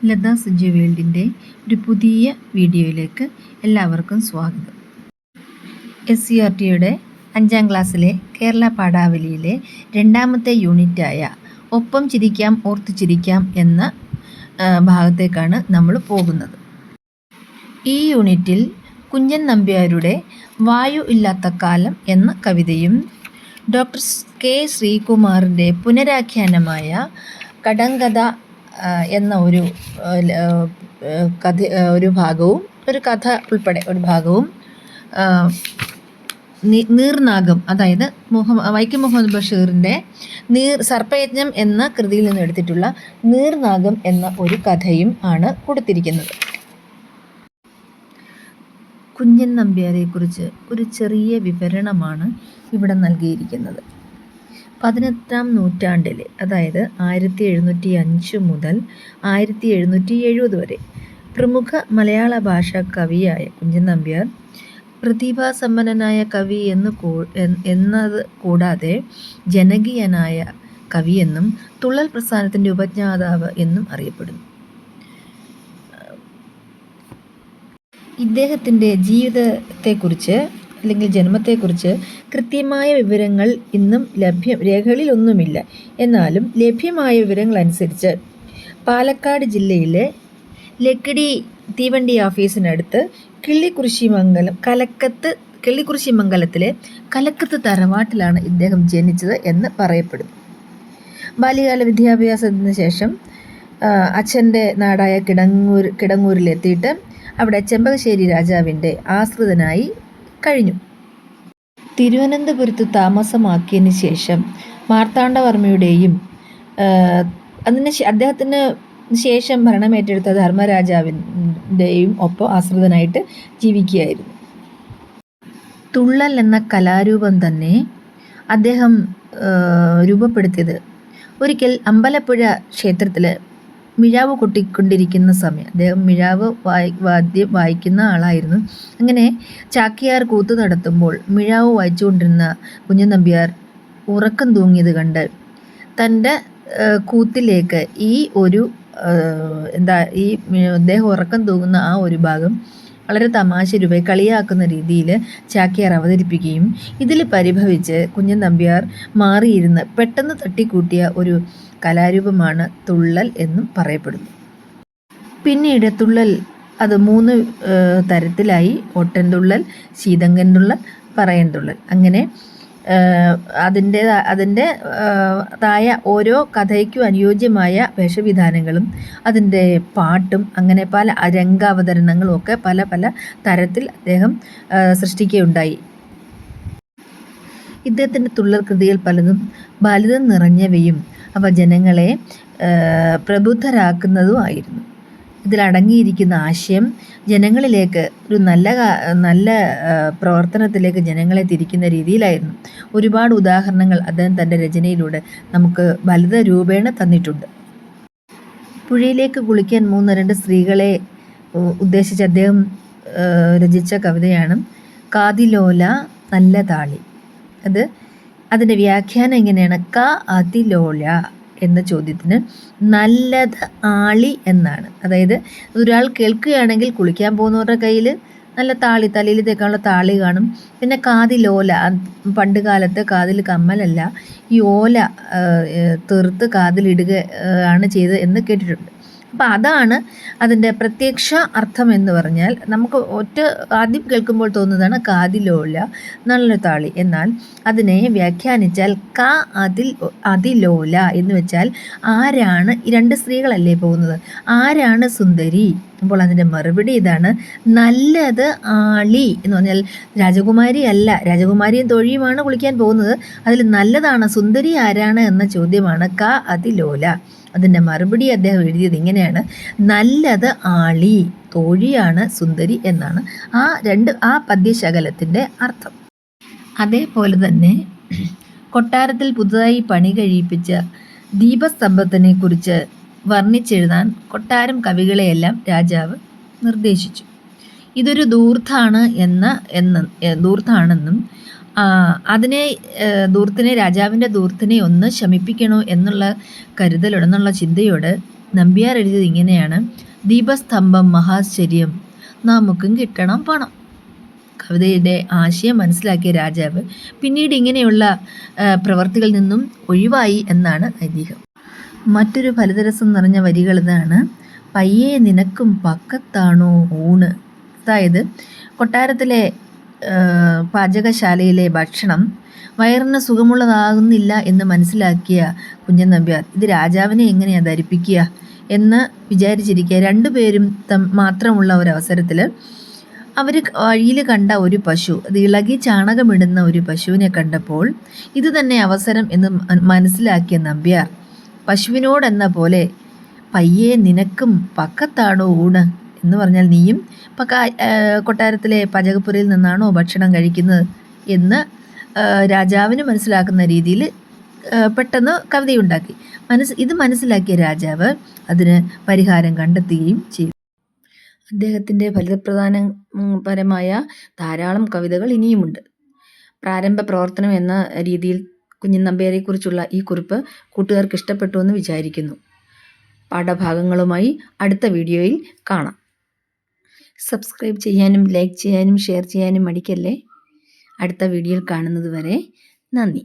ലത സഞ്ജു വേൾഡിന്റെ ഒരു പുതിയ വീഡിയോയിലേക്ക് എല്ലാവർക്കും സ്വാഗതം. എസ് സി ആർ ടിയുടെ അഞ്ചാം ക്ലാസ്സിലെ കേരള പാഠാവലിയിലെ രണ്ടാമത്തെ യൂണിറ്റായ ഒപ്പം ചിരിക്കാം ഓർത്തു ചിരിക്കാം എന്ന ഭാഗത്തേക്കാണ് നമ്മൾ പോകുന്നത്. ഈ യൂണിറ്റിൽ കുഞ്ഞൻ നമ്പ്യാരുടെ വായു ഇല്ലാത്ത കാലം എന്ന കവിതയും ഡോക്ടർ കെ ശ്രീകുമാറിന്റെ പുനരാഖ്യാനമായ കടങ്കഥ എന്ന ഒരു കഥ ഒരു ഭാഗവും ഒരു കഥ ഉൾപ്പെടെ ഒരു ഭാഗവും നീർനാഗം അതായത് മുഹമ്മ വൈക്കം മുഹമ്മദ് ബഷീറിന്റെ നീർ സർപ്പയജ്ഞം എന്ന കൃതിയിൽ നിന്ന് എടുത്തിട്ടുള്ള നീർനാഗം എന്ന ഒരു കഥയും ആണ് കൊടുത്തിരിക്കുന്നത്. കുഞ്ഞൻ നമ്പ്യാരെക്കുറിച്ച് ഒരു ചെറിയ വിവരണമാണ് ഇവിടെ നൽകിയിരിക്കുന്നത്. പതിനെട്ടാം നൂറ്റാണ്ടിൽ അതായത് ആയിരത്തി എഴുന്നൂറ്റി അഞ്ച് മുതൽ ആയിരത്തി എഴുന്നൂറ്റി എഴുപത് വരെ പ്രമുഖ മലയാള ഭാഷാ കവിയായ കുഞ്ചൻ നമ്പ്യാർ പ്രതിഭാസമ്പന്നനായ കവി എന്ന് എന്നത് കൂടാതെ ജനകീയനായ കവിയെന്നും തുള്ളൽ പ്രസ്ഥാനത്തിന്റെ ഉപജ്ഞാതാവ് എന്നും അറിയപ്പെടുന്നു. ഇദ്ദേഹത്തിന്റെ ജീവിതത്തെക്കുറിച്ച് അല്ലെങ്കിൽ ജന്മത്തെക്കുറിച്ച് കൃത്യമായ വിവരങ്ങൾ ഇന്നും ലഭ്യം രേഖകളിലൊന്നുമില്ല. എന്നാലും ലഭ്യമായ വിവരങ്ങൾ അനുസരിച്ച് പാലക്കാട് ജില്ലയിലെ ലക്കിടി തീവണ്ടി ഓഫീസിനടുത്ത് കിള്ളിക്കുറിശി മംഗലം കലക്കത്ത് കിള്ളിക്കുറിശി മംഗലത്തിലെ കലക്കത്ത് തറവാട്ടിലാണ് ഇദ്ദേഹം ജനിച്ചത് എന്ന് പറയപ്പെടുന്നു. ബാല്യകാല വിദ്യാഭ്യാസത്തിന് ശേഷം അച്ഛന്റെ നാടായ കിടങ്ങൂർ കിടങ്ങൂരിലെത്തിയിട്ട് അവിടെ ചെമ്പകശ്ശേരി രാജാവിന്റെ ആശ്രിതനായി കഴിഞ്ഞു. തിരുവനന്തപുരത്ത് താമസമാക്കിയതിന് ശേഷം മാർത്താണ്ഡവർമ്മയുടെയും അതിന് അദ്ദേഹത്തിന് ശേഷം ഭരണമേറ്റെടുത്ത ധർമ്മരാജാവിന്റെയും ഒപ്പം ആശ്രിതനായിട്ട് ജീവിക്കുകയായിരുന്നു. തുള്ളൽ എന്ന കലാരൂപം തന്നെ അദ്ദേഹം രൂപപ്പെടുത്തിയത്. ഒരിക്കൽ അമ്പലപ്പുഴ ക്ഷേത്രത്തിൽ മിഴാവ് കൊട്ടിക്കൊണ്ടിരിക്കുന്ന സമയം. അദ്ദേഹം മിഴാവ് വായി വാദ്യം വായിക്കുന്ന ആളായിരുന്നു. അങ്ങനെ ചാക്കിയാർ കൂത്ത് നടത്തുമ്പോൾ മിഴാവ് വായിച്ചുകൊണ്ടിരുന്ന കുഞ്ഞൻ നമ്പ്യാർ ഉറക്കം തൂങ്ങിയത് കണ്ട് തന്റെ കൂത്തിലേക്ക് ഈ ഒരു എന്താ ഈ അദ്ദേഹം ഉറക്കം തൂങ്ങുന്ന ആ ഒരു ഭാഗം വളരെ തമാശ രൂപ കളിയാക്കുന്ന രീതിയിൽ ചാക്യാർ അവതരിപ്പിക്കുകയും ഇതിൽ പരിഭവിച്ച് കുഞ്ഞൻ നമ്പ്യാർ മാറിയിരുന്ന് പെട്ടെന്ന് തട്ടിക്കൂട്ടിയ ഒരു കലാരൂപമാണ് തുള്ളൽ എന്നും പറയപ്പെടുന്നു. പിന്നീട് തുള്ളൽ അത് മൂന്ന് തരത്തിലായി. ഒട്ടൻ തുള്ളൽ ശീതങ്കൻ തുള്ളൽ പറയൻ തുള്ളൽ. അങ്ങനെ അതിന്റെ അതിന്റെ തായ ഓരോ കഥയ്ക്കും അനുയോജ്യമായ വേഷവിധാനങ്ങളും അതിന്റെ പാട്ടും അങ്ങനെ പല രംഗാവതരണങ്ങളും ഒക്കെ പല പല തരത്തിൽ അദ്ദേഹം സൃഷ്ടിക്കുകയുണ്ടായി. ഇദ്ദേഹത്തിന്റെ തുള്ളൽ കൃതികൾ പലതും ബാലിതം നിറഞ്ഞവയും അവ ജനങ്ങളെ പ്രബുദ്ധരാക്കുന്നതുമായിരുന്നു. ഇതിലടങ്ങിയിരിക്കുന്ന ആശയം ജനങ്ങളിലേക്ക് ഒരു നല്ല നല്ല പ്രവർത്തനത്തിലേക്ക് ജനങ്ങളെ തിരിക്കുന്ന രീതിയിലായിരുന്നു. ഒരുപാട് ഉദാഹരണങ്ങൾ അദ്ദേഹം തന്റെ രചനയിലൂടെ നമുക്ക് വലുത രൂപേണ തന്നിട്ടുണ്ട്. പുഴയിലേക്ക് കുളിക്കാൻ മൂന്ന് രണ്ട് സ്ത്രീകളെ ഉദ്ദേശിച്ച് അദ്ദേഹം രചിച്ച കവിതയാണ് കാതിലോല നല്ല താളി. അത് അതിന്റെ വ്യാഖ്യാനം എങ്ങനെയാണ്? ക അതിലോല എന്ന ചോദ്യത്തിന് നല്ലത് ആളി എന്നാണ്. അതായത് ഒരാൾ കേൾക്കുകയാണെങ്കിൽ കുളിക്കാൻ പോകുന്നവരുടെ കയ്യിൽ നല്ല താളി തലയിൽ തേക്കാനുള്ള താളി കാണും. പിന്നെ കാതിലോല ഓല പണ്ട് കാലത്ത് കാതിൽ കമ്മലല്ല ഈ ഓല തീർത്ത് കാതിലിടുക ആണ് ചെയ്തത് എന്ന് കേട്ടിട്ടുണ്ട്. അപ്പം അതാണ് അതിന്റെ പ്രത്യക്ഷ അർത്ഥം എന്ന് പറഞ്ഞാൽ നമുക്ക് ഒറ്റ ആദ്യം കേൾക്കുമ്പോൾ തോന്നുന്നതാണ് കാതിലോല നല്ല താളി. എന്നാൽ അതിനെ വ്യാഖ്യാനിച്ചാൽ ക അതിൽ അതിലോല എന്ന് വെച്ചാൽ ആരാണ്? ഈ രണ്ട് സ്ത്രീകളല്ലേ പോകുന്നത്. ആരാണ് സുന്ദരി? അപ്പോൾ അതിന്റെ മറുപടി ഇതാണ് നല്ലത് ആളി എന്ന് പറഞ്ഞാൽ രാജകുമാരി അല്ല. രാജകുമാരിയും തൊഴിയുമാണ് കുളിക്കാൻ പോകുന്നത്. അതിൽ നല്ലതാണ് സുന്ദരി ആരാണ് എന്ന ചോദ്യമാണ് ക അതിലോല. അതിന്റെ മറുപടി അദ്ദേഹം എഴുതിയത് ഇങ്ങനെയാണ്. നല്ലത് ആളി തോഴിയാണ് സുന്ദരി എന്നാണ് ആ രണ്ട് ആ പദ്യശകലത്തിന്റെ അർത്ഥം. അതേപോലെ തന്നെ കൊട്ടാരത്തിൽ പുതുതായി പണി കഴിയിപ്പിച്ച ദീപസ്തംഭത്തിനെ കുറിച്ച് വർണിച്ചെഴുതാൻ കൊട്ടാരം കവികളെയെല്ലാം രാജാവ് നിർദ്ദേശിച്ചു. ഇതൊരു ദൂർത്താണ് എന്ന് എന്ന് ദൂർത്താണെന്നും അതിനെ ദൂർത്തിനെ രാജാവിന്റെ ദൂർത്തിനെ ഒന്ന് ശമിപ്പിക്കണോ എന്നുള്ള കരുതലോടെ എന്നുള്ള ചിന്തയോട് നമ്പ്യാർ എഴുതിയത് ഇങ്ങനെയാണ്. ദീപസ്തംഭം മഹാശ്ചര്യം നമുക്കും കിട്ടണം പണം. കവിതയുടെ ആശയം മനസ്സിലാക്കിയ രാജാവ് പിന്നീട് ഇങ്ങനെയുള്ള പ്രവർത്തികളിൽ നിന്നും ഒഴിവായി എന്നാണ് ഐതിഹ്യം. മറ്റൊരു ഫലതരസം നിറഞ്ഞ വരികൾ ഇതാണ്. പയ്യെ നിനക്കും പക്കത്താണോ ഊണ്? അതായത് കൊട്ടാരത്തിലെ പാചകശാലയിലെ ഭക്ഷണം വയറിന് സുഖമുള്ളതാകുന്നില്ല എന്ന് മനസ്സിലാക്കിയ കുഞ്ഞൻ നമ്പ്യാർ ഇത് രാജാവിനെ എങ്ങനെയാണ് ധരിപ്പിക്കുക? എന്ന് വിചാരിച്ചിരിക്കുക രണ്ടുപേരും തം മാത്രമുള്ള ഒരവസരത്തിൽ അവർ വഴിയിൽ കണ്ട ഒരു പശു അത് ഇളകി ചാണകമിടുന്ന ഒരു പശുവിനെ കണ്ടപ്പോൾ ഇത് തന്നെ അവസരം എന്ന് മനസ്സിലാക്കിയ നമ്പ്യാർ പശുവിനോടെന്ന പോലെ പയ്യെ നിനക്കും പക്കത്താണോ ഊണ്? എന്ന് പറഞ്ഞാൽ നീയും പക്ക കൊട്ടാരത്തിലെ പാചകപ്പുരയിൽ നിന്നാണോ ഭക്ഷണം കഴിക്കുന്നത് എന്ന് രാജാവിന് മനസ്സിലാക്കുന്ന രീതിയിൽ പെട്ടെന്ന് കവിതയുണ്ടാക്കി. മനസ്സ് ഇത് മനസ്സിലാക്കിയ രാജാവ് അതിന് പരിഹാരം കണ്ടെത്തുകയും ചെയ്തു. അദ്ദേഹത്തിന്റെ ഫലിതപ്രധാന പരമായ ധാരാളം കവിതകൾ ഇനിയുമുണ്ട്. പ്രാരംഭ പ്രവർത്തനം എന്ന രീതിയിൽ കുഞ്ഞൻ നമ്പ്യാരെക്കുറിച്ചുള്ള ഈ കുറിപ്പ് കൂട്ടുകാർക്ക് ഇഷ്ടപ്പെട്ടു എന്ന് വിചാരിക്കുന്നു. പാഠഭാഗങ്ങളുമായി അടുത്ത വീഡിയോയിൽ കാണാം. സബ്സ്ക്രൈബ് ചെയ്യാനും ലൈക്ക് ചെയ്യാനും ഷെയർ ചെയ്യാനും മടിക്കല്ലേ. അടുത്ത വീഡിയോയിൽ കാണുന്നത് വരെ നന്ദി.